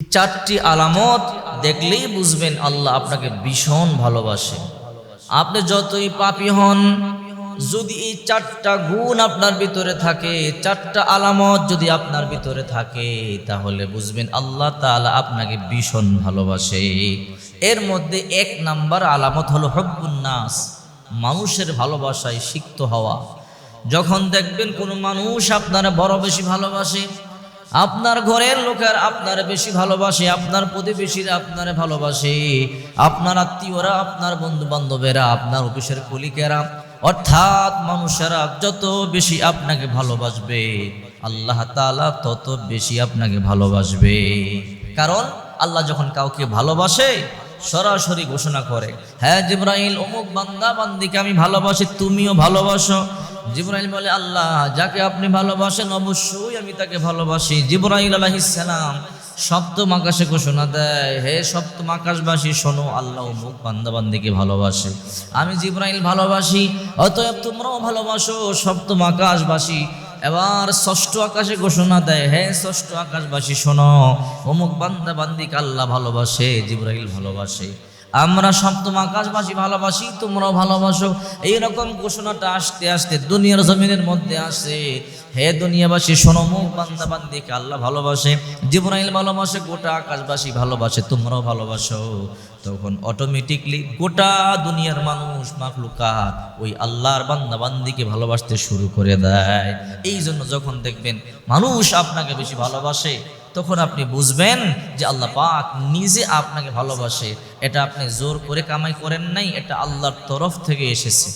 চারটি আলামত দেখলেই বুঝবেন আল্লাহ আপনাকে ভীষণ ভালোবাসে। আপনি যতই পাপি হন, যদি এই চারটা গুণ আপনার ভিতরে থাকে, চারটা আলামত যদি আপনার ভিতরে থাকে, তাহলে বুঝবেন আল্লাহ তাআলা আপনাকে ভীষণ ভালোবাসে। এর মধ্যে এক নাম্বার আলামত হলো নাস, মানুষের ভালোবাসায় সিক্ত হওয়া। যখন দেখবেন কোনো মানুষ আপনারা বড় বেশি ভালোবাসে আপনার ঘরের লোকের আপনার বেশি ভালোবাসে, আপনার প্রতিবেশীরা আপনার ভালোবাসে, আপনার আত্মীয়রা, আপনার বন্ধু বান্ধবেরা আপনার অফিসের কলিকেরা অর্থাৎ মানুষেরা যত বেশি আপনাকে ভালোবাসবে, আল্লাহ তাআলা তত বেশি আপনাকে ভালোবাসবে। কারণ আল্লাহ যখন কাউকে ভালোবাসে, সরাসরি ঘোষণা করে হ্যাঁ জিব্রাইল, অমুক বান্দা, বান্দিকে আমি ভালোবাসি, তুমিও ভালোবাসো। জিব্রাইল বলে, আল্লাহ, যাকে আপনি ভালোবাসেন অবশ্যই আমি তাকে ভালোবাসি। জিব্রাইল আলাইহিসসালাম সপ্তম আকাশে ঘোষণা দেয়, হে সপ্তম আকাশবাসী, শোনো, আল্লাহ অমুক বান্দা বান্দিকে ভালোবাসে। আমি জিব্রাইল ভালোবাসি, অতএব তোমরাও ভালোবাসো সপ্তম আকাশবাসী। এবার ষষ্ঠ আকাশে ঘোষণা দেয়, হে ষষ্ঠ আকাশবাসী, শোনো, অমুক বান্দা বান্দিকে আল্লাহ ভালোবাসে, জিব্রাইল ভালোবাসে। আমরা সপ্তম আকাশবাসী ভালোবাসি, তোমরাও ভালোবাসো। এইরকম ঘোষণাটা আসতে আসতে দুনিয়ার জমিনের মধ্যে আসে। হে দুনিয়াবাসী, শোনো, মুখ বান্দা বান্দিকে আল্লাহ ভালোবাসে, জিব্রাইল ভালোবাসে, গোটা আকাশবাসী ভালোবাসে, তোমরাও ভালোবাসো। তখন অটোমেটিকলি গোটা দুনিয়ার মানুষ মাকলুকাত ওই আল্লাহর বান্দা বান্দিকে ভালোবাসতে শুরু করে দেয়। এই জন্য যখন দেখবেন মানুষ আপনাকে বেশি ভালোবাসে তখন আপনি বুঝবেন যে আল্লাহ পাক নিজে আপনাকে ভালোবাসে। এটা আপনি জোর করে কামাই করেন নাই, এটা আল্লাহর তরফ থেকে এসেছে।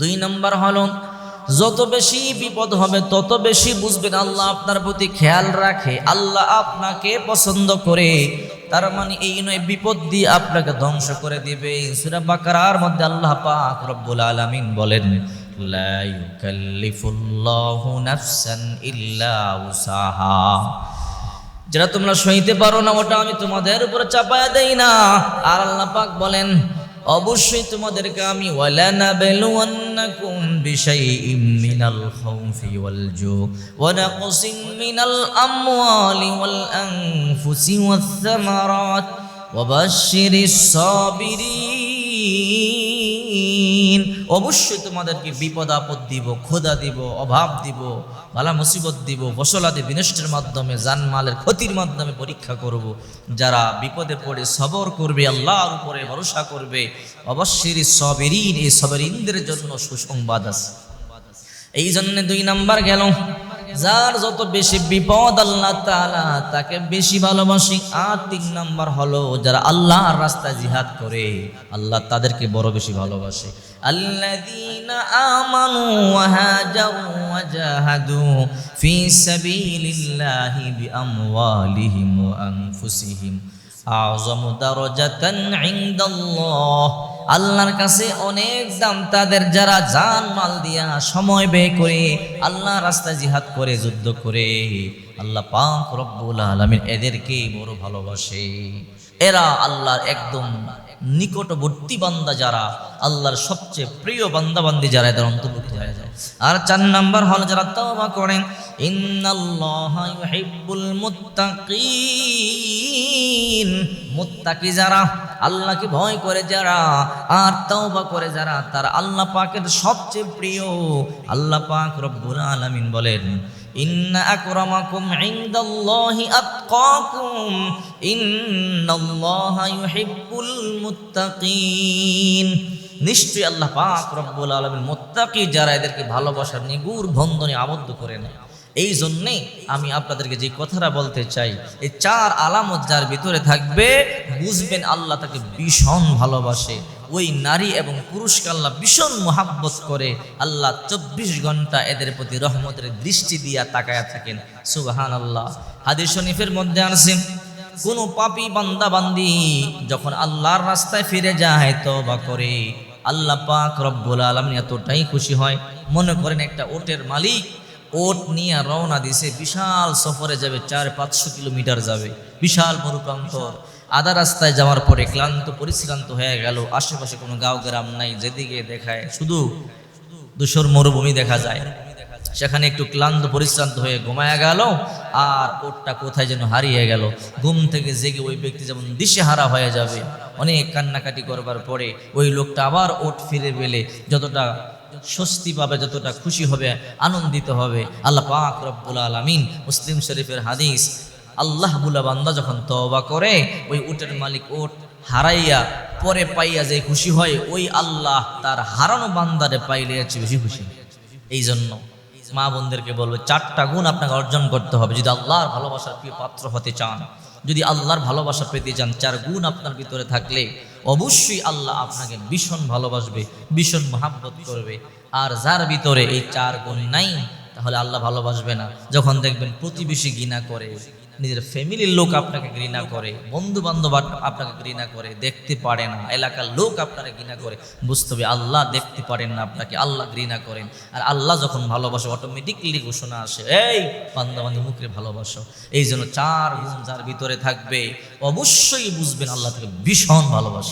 দুই নম্বর হলো, যত বেশি বিপদ হবে, তত বেশি বুঝবেন আল্লাহ আপনার প্রতি খেয়াল রাখে, আল্লাহ আপনাকে পছন্দ করে। তার মানে এই নয়, বিপদ দিয়ে আপনাকে ধ্বংস করে দিবে। সূরা বাকারার মধ্যে আল্লাহ পাক রব্বুল আলামিন বলেন, লা ইউকাল্লিফুল্লাহু নাফসান ইল্লা উসাহা। যেটা তোমরা সইতে পারো না, ওটা আমি তোমাদের উপরে চাপায়া দেই না। আর আল্লাহ পাক বলেন, অবশ্যই তোমাদেরকে আমি ওয়ালানাবলুওয়ান্নাকুম বিশাইইম মিনাল খাউফি ওয়াল জু ওয়া নাকসিম মিনাল আমওয়ালি ওয়াল আনফুসি ওয়াস সামারাত ওয়া বাশশিরিস সাবিরিন। অবশ্যই তোমাদেরকে বিপদ, আপদ দিব খোদা দিব, অভাব দিব, বালা মুসিবত দিব, ফসলাদি বিনষ্টের মাধ্যমে, জানমালের ক্ষতির মাধ্যমে পরীক্ষা করব। যারা বিপদে পড়ে সবর করবে, আল্লাহর উপরে ভরসা করবে, অবশ্যই সবেরিন এই সবেরিনদের জন্য সুসংবাদ আছে। এই জন্য দুই নাম্বার গেল। যার যত বেশি বিপদ আল্লাহ তাআলা তাকে বেশি ভালোবাসি। আর তিন নাম্বার হলো যারা আল্লাহর রাস্তায় জিহাদ করে, আল্লাহ তাদেরকে বড় বেশি ভালোবাসে। আমানু ওয়া হাজারু ওয়া জাহাদু ফি সাবিলিল্লাহি বিআমওয়ালিহিম ওয়া আনফুসিহিম। আযমু দারাজাতান ইনদাল্লাহ। আল্লাহর কাছে অনেক দাম তাদের যারা জান মাল দিয়া সময় ব্যয় করে আল্লাহ রাস্তায় জিহাদ করে, যুদ্ধ করে। আল্লাহ পাক রব্বুল আলামিন এদেরকে বড় ভালোবাসে। এরা আল্লাহর একদম নিকটবর্তী বান্দা যারা, আল্লাহর সবচেয়ে প্রিয় বান্দা বান্দি যারা, এদের অন্তর্ভুক্ত হয়ে যায় আর চার নাম্বার হল যারা তওবা করেন, ইন্নাল্লাহা ইউহিব্বুল মুত্তাকিন। মুত্তাকি যারা, আল্লাহকে ভয় করে যারা, আর তওবা করে যারা, তার আল্লাহ পাকের সবচেয়ে প্রিয়, আল্লাহ পাক রব্বুল আলামিন বলেন ইন্না আকরামাকুম ইনদাল্লাহি আতকাকুম, ইন্নাল্লাহা ইউহিব্বুল মুত্তাকিন। নিশ্চয়ই আল্লাহ পাক রব্বুল আলামিন মুত্তাকি যারা এদেরকে ভালোবাসার নিগুর বন্ধনে আবদ্ধ করে নেয়। এই জন্যে আমি আপনাদেরকে যে কথাটা বলতে চাই, এই চার আলামত যার ভিতরে থাকবে, বুঝবেন আল্লাহ তাকে ভীষণ ভালোবাসে। ওই নারী এবং পুরুষকে আল্লাহ ভীষণ মোহাব্বত করে আল্লাহ চব্বিশ ঘণ্টা এদের প্রতি রহমতের দৃষ্টি দিয়া তাকায়া থাকেন। সুবাহান আল্লাহ হাদিস শরীফের মধ্যে আসেন কোন পাপি বান্দা বান্দি যখন আল্লাহর রাস্তায় ফিরে যায় তবা করে, আল্লাহ পাক রব্বুল আলমিন এতটাই খুশি হয়। মনে করেন একটা ওটের মালিক ওট নিয়ে রওনা দিছে, বিশাল সফরে যাবে, চার পাঁচশো কিলোমিটার যাবে, বিশাল মরুপ্রান্তর। আধা রাস্তায় যাওয়ার পরে ক্লান্ত, পরিশ্রান্ত হয়ে গেল, আশেপাশে কোনো গাঁও গ্রাম নাই, যেদিকে দেখায় শুধু দুশোর মরুভূমি দেখা যায়। সেখানে একটু ক্লান্ত, পরিশ্রান্ত হয়ে ঘুমায়া গেল আর ওটটা কোথায় যেন হারিয়ে গেল। ঘুম থেকে জেগে ওই ব্যক্তি যেমন দিশেহারা হয়ে যাবে। অনেক কান্নাকাটি করবার পরে ওই লোকটা আবার ওট ফিরে পেলে। যতটা স্বস্তি পাবে, যতটা খুশি হবে, আনন্দিত হবে। আল্লাহ পাক রব্বুল আলামিন মুসলিম শরীফের হাদিস, আল্লাহ বুলা, বান্দা যখন তবা করে, ওই উটের মালিক ওট হারাইয়া, পরে পাইয়া যে খুশি হয়, ওই আল্লাহ তার হারানো বান্দারে পাইলে বেশি খুশি। এই জন্য মা বোনদেরকে বলব চারটা গুণ আপনাকে অর্জন করতে হবে। যদি আল্লাহর ভালোবাসার প্রিয় পাত্র হতে চান, যদি আল্লাহর ভালোবাসা পেতে চান, চার গুণ আপনার ভিতরে থাকলে অবশ্যই আল্লাহ আপনাকে ভীষণ ভালোবাসবে, ভীষণ মহাব্বত করবে। আর যার ভিতরে এই চার গুণ নাই তাহলে আল্লাহ ভালোবাসবে না। যখন দেখবেন প্রতিবেশী ঘৃণা করে, নিজের ফ্যামিলির লোক আপনাকে ঘৃণা করে বন্ধু বান্ধব আপনাকে ঘৃণা করে, দেখতে পারে না, এলাকার লোক আপনাকে ঘৃণা করে, বুঝতে হবে আল্লাহ দেখতে পারেন না আপনাকে, আল্লাহ ঘৃণা করেন। আর আল্লাহ যখন ভালোবাসে অটোমেটিকলি ঘোষণা আসে, এই বান্ধব বান্ধব মুখে ভালোবাসো। এই জন্য চার গুণ যার ভিতরে থাকবে, অবশ্যই বুঝবেন আল্লাহ থেকে ভীষণ ভালোবাসে।